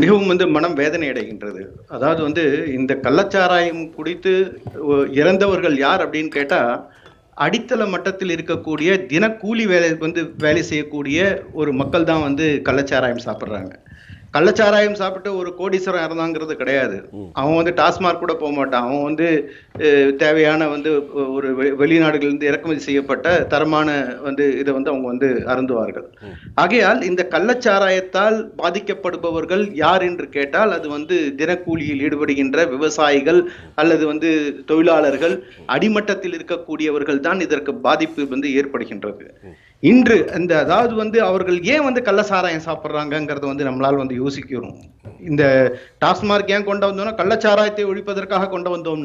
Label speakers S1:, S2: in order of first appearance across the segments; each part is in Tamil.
S1: மிகவும் வந்து மனம் வேதனை அடைகின்றது. அதாவது வந்து இந்த கள்ளச்சாராயம் குடித்து இறந்தவர்கள் யார் அப்படின்னு கேட்டால் அடித்தள மட்டத்தில் இருக்கக்கூடிய தினக்கூலி வேலை வந்து வேலை செய்யக்கூடிய ஒரு மக்கள் தான் வந்து கள்ளச்சாராயம் சாப்பிட்றாங்க. கள்ளச்சாராயம் சாப்பிட்டு ஒரு கோடீஸ்வரம் இறந்தாங்கிறது கிடையாது. அவன் வந்து டாஸ்மாக் கூட போக மாட்டான். அவன் வந்து தேவையான வந்து ஒரு வெளிநாடுகளிலிருந்து இறக்குமதி செய்யப்பட்ட தரமான வந்து இதை வந்து அவங்க வந்து அருந்துவார்கள். ஆகையால் இந்த கள்ளச்சாராயத்தால் பாதிக்கப்படுபவர்கள் யார் என்று கேட்டால் அது வந்து தினக்கூலியில் ஈடுபடுகின்ற விவசாயிகள் அல்லது வந்து தொழிலாளர்கள் அடிமட்டத்தில் இருக்கக்கூடியவர்கள் தான் இதற்கு பாதிப்பு வந்து ஏற்படுகின்றது. இன்று இந்த அதாவது வந்து அவர்கள் ஏன் வந்து கள்ளச்சாராயம் சாப்பிட்றாங்கங்கிறத வந்து நம்மளால் வந்து யோசிக்கிறோம். இந்த டாஸ்மார்க் ஏன் கொண்டு வந்தோம்னா கள்ளச்சாராயத்தை ஒழிப்பதற்காக கொண்டு வந்தோம்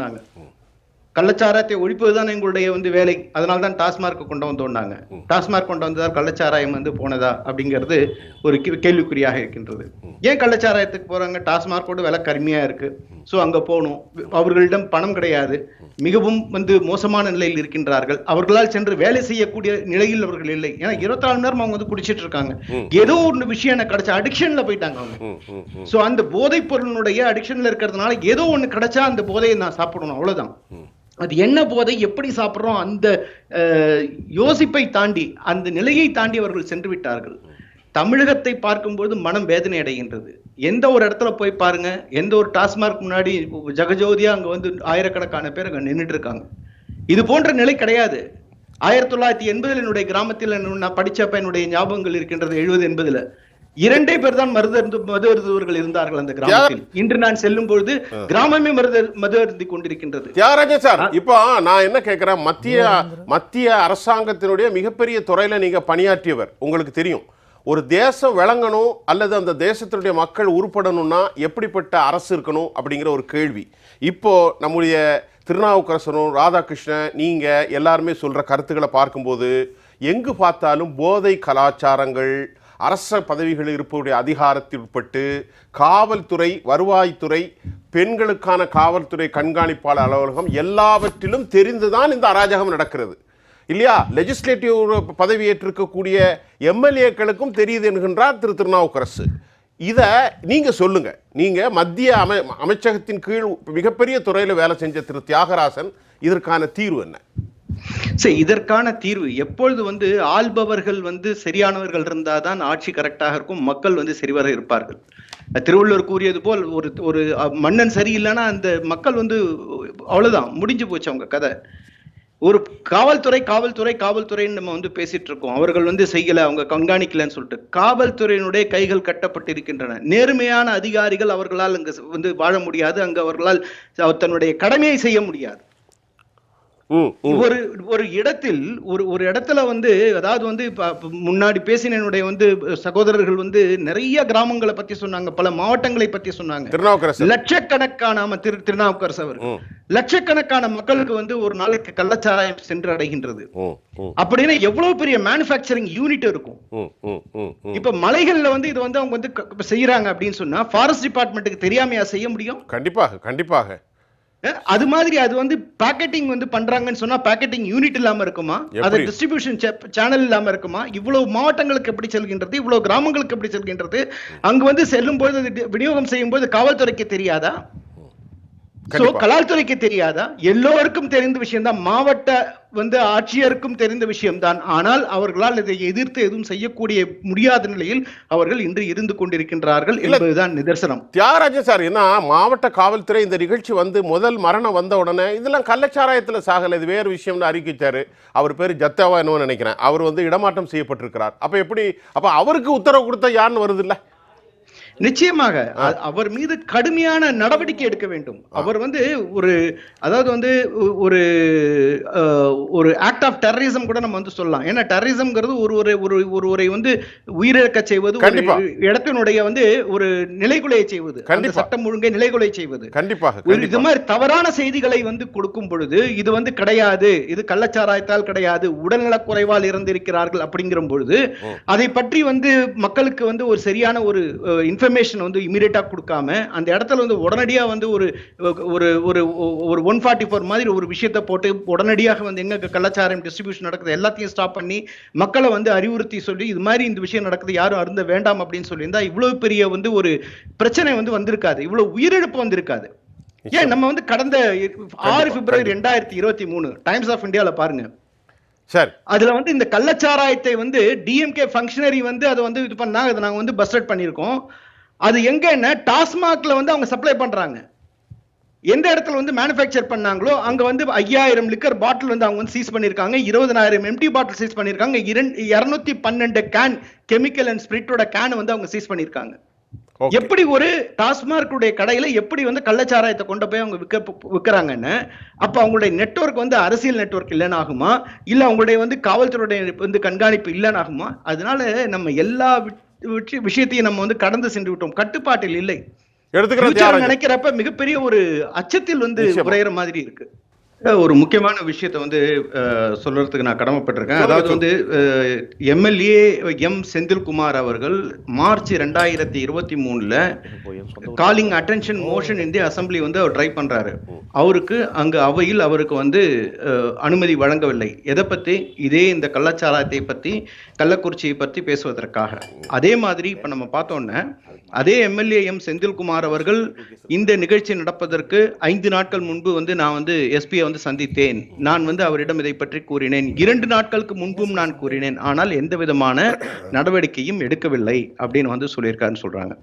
S1: கள்ளச்சாராயத்தை ஒழிப்பதுதான் எங்களுடைய வந்து வேலை. அதனால தான் டாஸ்மார்க் கொண்டு வந்தோம்னாங்க டாஸ்மார்க் கொண்டு வந்ததால் கள்ளச்சாராயம் வந்து போனதா அப்படிங்கிறது ஒரு கேள்விக்குறியாக இருக்கின்றது. ஏன் கள்ளச்சாராயத்துக்கு போறாங்க? டாஸ்மார்க்கோட விலை கம்மியா இருக்கு. சோ அங்க போகணும். அவர்களிடம் பணம் கிடையாது. மிகவும் வந்து மோசமான நிலையில் இருக்கின்றார்கள். அவர்களால் சென்று வேலை செய்யக்கூடிய நிலையில் அவர்கள் இல்லை. ஏன்னா இருபத்தி நாலு நேரம் அவங்க வந்து குடிச்சிட்டு இருக்காங்க. ஏதோ ஒரு விஷயம் எனக்கு கிடைச்ச அடிக்ஷன்ல போயிட்டாங்க அவங்க. சோ அந்த போதைப் பொருளினுடைய அடிக்ஷன்ல இருக்கிறதுனால ஏதோ ஒண்ணு கிடைச்சா அந்த போதையை நான் சாப்பிடணும். அவ்வளவுதான். அது என்ன போதை எப்படி சாப்பிட்றோம் அந்த யோசிப்பை தாண்டி அந்த நிலையை தாண்டி அவர்கள் சென்று விட்டார்கள். தமிழகத்தை பார்க்கும்போது மனம் வேதனை அடைகின்றது. எந்த ஒரு இடத்துல போய் பாருங்க எந்த ஒரு டாஸ்மார்க் முன்னாடி ஜெகஜோதியா அங்க வந்து ஆயிரக்கணக்கான பேர் அங்க நின்றுட்டு இருக்காங்க இது போன்ற நிலை கிடையாது. ஆயிரத்தி தொள்ளாயிரத்தி எண்பதுல என்னுடைய கிராமத்தில் நான் படிச்சப்ப என்னுடைய ஞாபகங்கள் இருக்கின்றது எழுபது எண்பதுல. இரண்டே பேர் தான் மருது அருந்து மது அருந்துவர்கள் இருந்தார்கள் அந்த கிராமத்தில். இன்று நான் செல்லும் பொழுது கிராமமே மருது மது அருந்தி கொண்டிருக்கின்றது.
S2: தியாகராஜன் சார் இப்போ நான் என்ன கேட்கிறேன்? மத்திய மத்திய அரசாங்கத்தினுடைய மிகப்பெரிய துறையில நீங்க பணியாற்றியவர் உங்களுக்கு தெரியும். ஒரு தேசம் விளங்கணும் அல்லது அந்த தேசத்தினுடைய மக்கள் உருப்படணும்னா எப்படிப்பட்ட அரசு இருக்கணும் அப்படிங்கிற ஒரு கேள்வி. இப்போ நம்முடைய திருநாவுக்கரசரும் ராதாகிருஷ்ணன் நீங்க எல்லாருமே சொல்ற கருத்துக்களை பார்க்கும்போது எங்கு பார்த்தாலும் போதை கலாச்சாரங்கள் அரச பதவிகளில் இருப்பவருடைய அதிகாரத்தில் உட்பட்டு காவல்துறை வருவாய்த்துறை பெண்களுக்கான காவல்துறை கண்காணிப்பாளர் அலுவலகம் எல்லாவற்றிலும் தெரிந்துதான் இந்த அராஜகம் நடக்கிறது. இல்லையா? லெஜிஸ்லேட்டிவ் பதவியேற்றிருக்கக்கூடிய எம்எல்ஏக்களுக்கும் தெரியுது என்கின்றார் திரு திருநாவுக்கரசு. இதை நீங்க சொல்லுங்க. நீங்க மத்திய அமை அமைச்சகத்தின் கீழ் மிகப்பெரிய துறையில் வேலை செஞ்ச திரு தியாகராசன் இதற்கான தீர்வு என்ன?
S1: சரி இதற்கான தீர்வு. எப்பொழுது வந்து ஆள்பவர்கள் வந்து சரியானவர்கள் இருந்தாதான் ஆட்சி கரெக்டாக இருக்கும் மக்கள் வந்து சரிவர இருப்பார்கள். திருவள்ளுவர் கூறியது போல் ஒரு ஒரு மன்னன் சரியில்லைன்னா அந்த மக்கள் வந்து அவ்வளவுதான் முடிஞ்சு போச்சு அவங்க கதை. ஒரு காவல்துறை காவல்துறை காவல்துறைன்னு நம்ம வந்து பேசிட்டு இருக்கோம். அவர்கள் வந்து செய்யல அவங்க கண்காணிக்கலன்னு சொல்லிட்டு. காவல்துறையினுடைய கைகள் கட்டப்பட்டிருக்கின்றன. நேர்மையான அதிகாரிகள் அவர்களால் அங்கு வந்து வாழ முடியாது அங்கு அவர்களால் தன்னுடைய கடமையை செய்ய முடியாது. ஒரு ஒரு இடத்தில் ஒரு ஒரு இடத்துல வந்து அதாவது வந்து முன்னாடி பேசின என்னுடைய வந்து சகோதரர்கள் வந்து நிறைய கிராமங்களை பத்தி சொன்னாங்க பல மாவட்டங்களை பத்தி சொன்னாங்க. லட்சக்கணக்கான திரு திருநாவுக்கரசு அவர். லட்சக்கணக்கான மக்களுக்கு வந்து ஒரு நாளைக்கு கள்ளச்சாராயம் சென்று அடைகின்றது. அப்படின்னா எவ்வளவு பெரிய மேனுஃபேக்சரிங் யூனிட் இருக்கும். இப்ப மலைகள்ல வந்து இது வந்து அவங்க வந்து செய்யறாங்க அப்படின்னு சொன்னா ஃபாரஸ்ட் டிபார்ட்மெண்ட்டுக்கு தெரியாமையா செய்ய முடியும்?
S2: கண்டிப்பாக கண்டிப்பாக.
S1: அது மாதிரி அது வந்து பேக்கெட்டிங் வந்து பண்றாங்கன்னு சொன்னா பேக்கெட்டிங் யூனிட் இல்லாம இருக்குமா? அது? டிஸ்ட்ரிபியூஷன் சேனல் இல்லாம இருக்குமா? இவ்வளவு மாவட்டங்களுக்கு எப்படி செல்கின்றது? இவ்வளவு கிராமங்களுக்கு எப்படி செல்கின்றது? அங்க வந்து செல்லும் டி- விநியோகம் செய்யும் போது காவல்துறைக்கு தெரியாதா? சோ. கலால்துறைக்கு தெரியாதா? எல்லோருக்கும் தெரிந்த விஷயம் தான் மாவட்ட வந்து ஆட்சியருக்கும் தெரிந்த விஷயம்தான். ஆனால் அவர்களால் இதை எதிர்த்து எதுவும் செய்யக்கூடிய முடியாத நிலையில் அவர்கள் இன்று இருந்து கொண்டிருக்கின்றார்கள். என்பதுதான் நிதர்சனம்.
S2: தியாகராஜன் சார் என்ன மாவட்ட காவல்துறை இந்த நிகழ்ச்சி வந்து முதல் மரணம் வந்த உடனே இதெல்லாம் கள்ளச்சாராயத்தில் சாகலை. இது வேறு விஷயம்னு அறிவிச்சாரு. அவர் பேர் ஜத்தாவா என்னவோ நினைக்கிறேன். அவர் வந்து இடமாற்றம் செய்யப்பட்டிருக்கிறார். அப்ப எப்படி அப்ப அவருக்கு உத்தரவு கொடுத்த யாருன்னு வருது இல்ல?
S1: நிச்சயமாக. அவர் மீது கடுமையான நடவடிக்கை எடுக்க வேண்டும். அவர் வந்து ஒரு அதாவது வந்து ஒரு ஒரு ஆக்ட் ஆஃப் டெரரிசம் கூட நம்ம வந்து சொல்லலாம். ஏன்னா டெரரிசம்ங்கிறது ஒரு ஒரு ஒரு ஒருவரை வந்து உயிரிழக்க செய்வது. இடத்தினுடைய வந்து ஒரு நிலைகுலைய செய்வது. சட்டம் ஒழுங்கை நிலைகுலை செய்வது.
S2: கண்டிப்பாக
S1: இது மாதிரி தவறான செய்திகளை வந்து கொடுக்கும் பொழுது இது வந்து கிடையாது இது கள்ளச்சாராயத்தால் கிடையாது உடல்நலக் குறைவால் இறந்திருக்கிறார்கள் அப்படிங்கிற பொழுது அதை பற்றி வந்து மக்களுக்கு வந்து ஒரு சரியான ஒரு இன்ஃபர்மேஷன் இன்ஃபர்மேஷன் வந்து இமீடியட்டா கொடுக்காம அந்த இடத்துல வந்து உடனடியா வந்து ஒரு ஒரு ஒரு ஒரு ஒன் ஃபார்ட்டி ஃபோர் மாதிரி ஒரு விஷயத்தை போட்டு உடனடியாக வந்து எங்க கள்ளச்சாரம் டிஸ்ட்ரிபியூஷன் நடக்குது எல்லாத்தையும் ஸ்டாப் பண்ணி மக்களை வந்து அறிவுறுத்தி சொல்லி இது மாதிரி இந்த விஷயம் நடக்குது யாரும் அருந்த வேண்டாம் அப்படின்னு சொல்லியிருந்தா இவ்வளவு பெரிய வந்து ஒரு பிரச்சனை வந்து வந்திருக்காது. இவ்வளவு உயிரிழப்பு வந்திருக்காது. ஏன் நம்ம வந்து கடந்த ஆறு பிப்ரவரி ரெண்டாயிரத்தி இருபத்தி மூணு டைம்ஸ் ஆஃப் இந்தியால பாருங்க.
S2: சரி.
S1: அதுல வந்து இந்த கள்ளச்சாராயத்தை வந்து டிஎம்கே ஃபங்க்ஷனரி வந்து அதை வந்து இது பண்ணாங்க அதை நாங்க வந்து பஸ்டட் பண்ணியிருக்கோம். அது எங்கன்னா டாஸ்மாக்ல வந்து அவங்க சப்ளை பண்றாங்க. எந்த இடத்துல வந்து மேனுஃபேக்சர் பண்ணாங்களோ அங்க வந்து ஐயாயிரம் லிக்கர் பாட்டில் வந்து அவங்க வந்து சீஸ் பண்ணிருக்காங்க இருபதனாயிரம் எம்டி பாட்டில் சீஸ் பண்ணிருக்காங்க இரண்டு இருநூத்தி பன்னெண்டு கேன் கெமிக்கல் அண்ட் ஸ்பிரிட்டோட கேன் வந்து அவங்க சீஸ் பண்ணிருக்காங்க
S2: ஓகே
S1: எப்படி ஒரு டாஸ்மார்க் உடைய கடையில எப்படி வந்து கள்ளச்சாராயத்தை கொண்டு போய் அவங்க விற்க விற்கிறாங்கன்னு அப்ப அவங்களுடைய நெட்வொர்க் வந்து அரசியல் நெட்வொர்க் இல்லைன்னு ஆகுமா இல்ல அவங்களுடைய வந்து காவல்துறையுடைய வந்து கண்காணிப்பு இல்லைன்னு ஆகுமா அதனால நம்ம எல்லா விஷயத்தையும் நம்ம வந்து கடந்து சென்று விட்டோம். கட்டுப்பாட்டில் இல்லை. நினைக்கிறப்ப மிகப்பெரிய ஒரு அச்சத்தில் வந்து. உரையிற மாதிரி இருக்கு. ஒரு முக்கியமான விஷயத்தை வந்து சொல்றதுக்கு நான் கடமைப்பட்டிருக்கேன். அதாவது வந்து எம்எல்ஏ எம். செந்தில்குமார் அவர்கள் மார்ச் ரெண்டாயிரத்தி இருபத்தி மூணுல calling attention motion in the assembly வந்து அவர் ட்ரை பண்றாரு. அவருக்கு அங்கு அவையில் அவருக்கு வந்து அனுமதி வழங்கவில்லை. எதை பத்தி? இதே இந்த கள்ளச்சாராயத்தை பத்தி கள்ளக்குறிச்சியை பத்தி பேசுவதற்காக. அதே மாதிரி இப்ப நம்ம பார்த்தோன்னே அதே எம்எல்ஏ எம். செந்தில்குமார் அவர்கள் இந்த நிகழ்ச்சி நடப்பதற்கு ஐந்து நாட்கள் முன்பு வந்து நான் வந்து எஸ்பியை வந்து சந்தித்தேன். நான் வந்து அவரிடம் இதை பற்றி கூறினேன். இரண்டு நாட்களுக்கு முன்பும் நான் கூறினேன். ஆனால் எந்த விதமான நடவடிக்கையும் எடுக்கவில்லை அப்படின்னு வந்து சொல்லியிருக்காருன்னு சொல்றாங்க.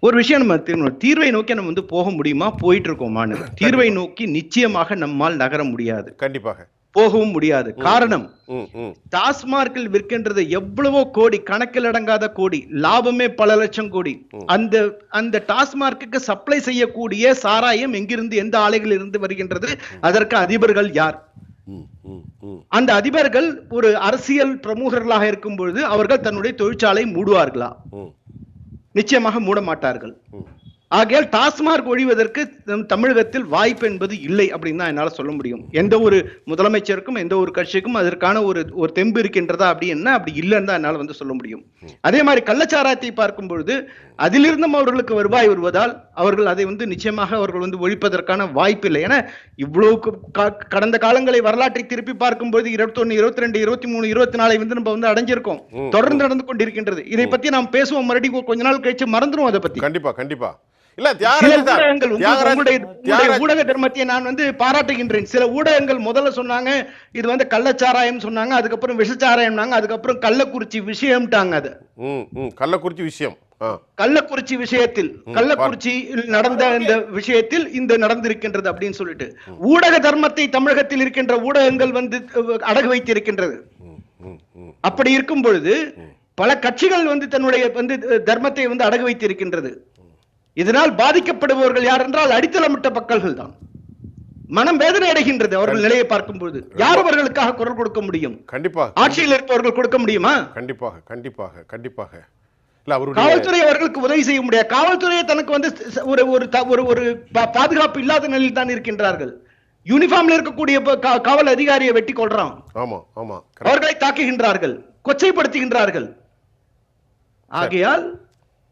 S1: ஒரு விஷயம் நம்ம தீர்வு- தீர்வை நோக்கி நம்ம வந்து போக முடியுமா? போயிட்டு இருக்கோமான்னு. தீர்வை நோக்கி நிச்சயமாக நம்மால் நகர முடியாது.
S2: கண்டிப்பாக.
S1: போகவும் முடியாது. காரணம் டாஸ்மார்க்கில் விற்கின்றது எவ்வளவோ கோடி கணக்கில் அடங்காத கோடி லாபமே பல லட்சம் கோடி. அந்த அந்த டாஸ்மார்க்குக்கு சப்ளை செய்யக்கூடிய சாராயம் எங்கிருந்து எந்த ஆலைகளில் இருந்து வருகின்றது அதற்கு அதிபர்கள் யார்? அந்த அதிபர்கள் ஒரு அரசியல் பிரமுகர்களாக இருக்கும் பொழுது அவர்கள் தன்னுடைய தொழிற்சாலை மூடுவார்களா? நிச்சயமாக மூட மாட்டார்கள் ஆகையால் டாஸ்மார்க் ஒழிவதற்கு தமிழகத்தில் வாய்ப்பு என்பது இல்லை அப்படின்னு தான் என்னால சொல்ல முடியும். எந்த ஒரு முதலமைச்சருக்கும் எந்த ஒரு கட்சிக்கும் அதற்கான ஒரு ஒரு தெம்பு இருக்கின்றதா அப்படின்னா அப்படி இல்லைன்னு தான் என்னால வந்து சொல்ல முடியும். அதே மாதிரி கள்ளச்சாராயத்தை பார்க்கும் பொழுது அதிலிருந்தும் அவர்களுக்கு வருவாய் வருவதால் அவர்கள் அதை வந்து நிச்சயமாக அவர்கள் வந்து ஒழிப்பதற்கான வாய்ப்பு இல்லை. ஏன்னா இவ்வளவு கடந்த காலங்களை வரலாற்றை திருப்பி பார்க்கும்போது இருபத்தொன்னு இருபத்தி ரெண்டு இருபத்தி மூணு இருபத்தி நாலை வந்து நம்ம வந்து அடைஞ்சிருக்கோம். தொடர்ந்து நடந்து கொண்டிருக்கின்றது. இதை பத்தி நாம் பேசுவோம். மறுபடியும் கொஞ்ச நாள் கழிச்சு மறந்துடும் அதை பத்தி.
S2: கண்டிப்பா கண்டிப்பா. இல்ல தியாகராஜன்
S1: ஊடக தர்மத்தை நான் வந்து பாராட்டுகின்றேன். சில ஊடகங்கள் முதல்ல சொன்னாங்க இது வந்து கள்ளச்சாராயம் சொன்னாங்க அதுக்கப்புறம் விஷச்சாராயம்னாங்க அதுக்கப்புறம் கள்ளக்குறிச்சி விஷயம்ட்டாங்க அது.
S2: கள்ளக்குறிச்சி விஷயம்.
S1: கள்ளக்குறிச்சி விஷயத்தில் கள்ளக்குறிச்சியில் நடந்த இந்த விஷயத்தில் இந்த நடந்திருக்கின்றது அப்படின்னு சொல்லிட்டு. ஊடக தர்மத்தை தமிழகத்தில் இருக்கின்ற ஊடகங்கள் வந்து அடகு
S2: ம் ம்
S1: அப்படி இருக்கும் பொழுது பல கட்சிகள் வந்து தன்னுடைய வந்து தர்மத்தை வந்து அடகு வைத்திருக்கின்றது. இதனால் பாதிக்கப்படுபவர்கள் யார் என்றால் அடித்தளமிட்ட மக்கள்கள் தான் மனம் வேதனை அடைகின்றது அவர்கள் நிலையை பார்க்கும்போது யார் அவர்களுக்காக குரல் கொடுக்க முடியும்?
S2: கண்டிப்பாக
S1: ஆட்சியில் இருப்பவர்கள் கொடுக்க முடியுமா?
S2: கண்டிப்பாக கண்டிப்பாக கண்டிப்பாக. இல்ல அவருடைய
S1: காவல்துறை அவர்களுக்கு உதவி செய்ய முடியாது. காவல்துறையை தனக்கு வந்து ஒரு ஒரு ஒரு பாதுகாப்பு இல்லாத நிலையில் தான் இருக்கின்றார்கள். யூனிஃபார்ம்ல இருக்கக்கூடிய காவல் அதிகாரியை வெட்டி கொள்றான்
S2: ஆமா ஆமா.
S1: அவர்களை தாக்குகின்றார்கள். கொச்சைப்படுத்துகின்றார்கள். ஆகையால்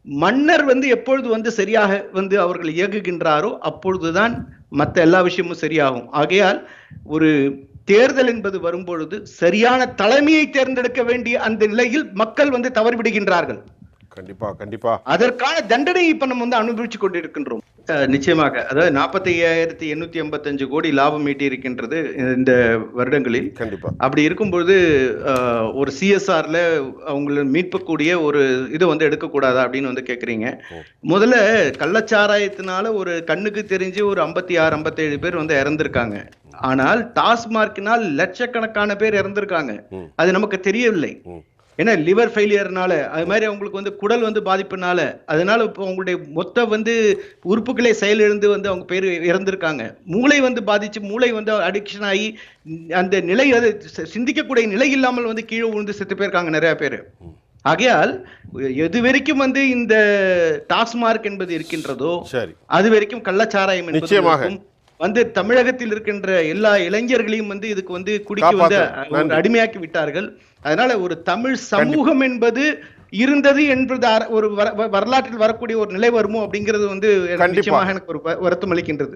S1: மன்னர் வந்து எப்பொழுது வந்து சரியாக வந்து அவர்கள் இயங்குகின்றாரோ அப்பொழுதுதான் மற்ற எல்லா விஷயமும் சரியாகும். ஆகையால் ஒரு தேர்தல் என்பது வரும்பொழுது சரியான தலைமையை தேர்ந்தெடுக்க வேண்டிய அந்த நிலையில் மக்கள் வந்து தவறிவிடுகின்றார்கள்.
S2: கண்டிப்பா கண்டிப்பா.
S1: அதற்கான தண்டனையை இப்ப நம்ம வந்து அனுபவிச்சு கொண்டிருக்கின்றோம். நிச்சயமாக. அதாவது நாற்பத்தி ஐயாயிரத்தி எண்ணூத்தி எண்பத்தஞ்சு கோடி லாபம் ஈட்டி இருக்கின்றது இந்த வருடங்களில்.
S2: கண்டிப்பா.
S1: அப்படி இருக்கும்பொழுது ஒரு சிஎஸ்ஆர்ல அவங்கள மீட்கக்கூடிய ஒரு இதை வந்து எடுக்கக்கூடாதா அப்படின்னு வந்து கேக்குறீங்க. முதல்ல கள்ளச்சாராயத்தினால ஒரு கண்ணுக்கு தெரிஞ்சு ஒரு ஐம்பத்தி ஆறு ஐம்பத்தேழு பேர் வந்து இறந்திருக்காங்க. ஆனால் டாஸ்மார்க்கினால் லட்சக்கணக்கான பேர் இறந்திருக்காங்க. அது நமக்கு தெரியவில்லை. ஏன்னா லிவர் ஃபெயிலியர்னால அது மாதிரி அவங்களுக்கு வந்து குடல் வந்து பாதிப்புனால அதனால இப்போ அவங்களுடைய மொத்த வந்து உறுப்புகளே செயலிழந்து வந்து அவங்க பேர் இறந்திருக்காங்க. மூளை வந்து பாதிச்சு மூளை வந்து அடிக்ஷன் ஆகி அந்த நிலை அது சிந்திக்கக்கூடிய நிலை இல்லாமல் வந்து கீழே விழுந்து செத்து போயிருக்காங்க நிறைய பேர். ஆகையால் எது வரைக்கும் வந்து இந்த டாஸ்மார்க் என்பது இருக்கின்றதோ
S2: சரி.
S1: அது வரைக்கும் கள்ளச்சாராயம் என்பது
S2: நிச்சயமாக.
S1: வந்து தமிழகத்தில் இருக்கின்ற எல்லா இளைஞர்களையும் வந்து இதுக்கு வந்து குடிக்க வந்து. அடிமையாக்கி விட்டார்கள் அதனால ஒரு தமிழ் சமூகம் என்பது இருந்தது என்பது ஒரு வரலாற்றில் வரக்கூடிய ஒரு நிலை வருமோ அப்படிங்கிறது வந்து. நிச்சயமாக எனக்கு ஒரு வருத்தம் அளிக்கின்றது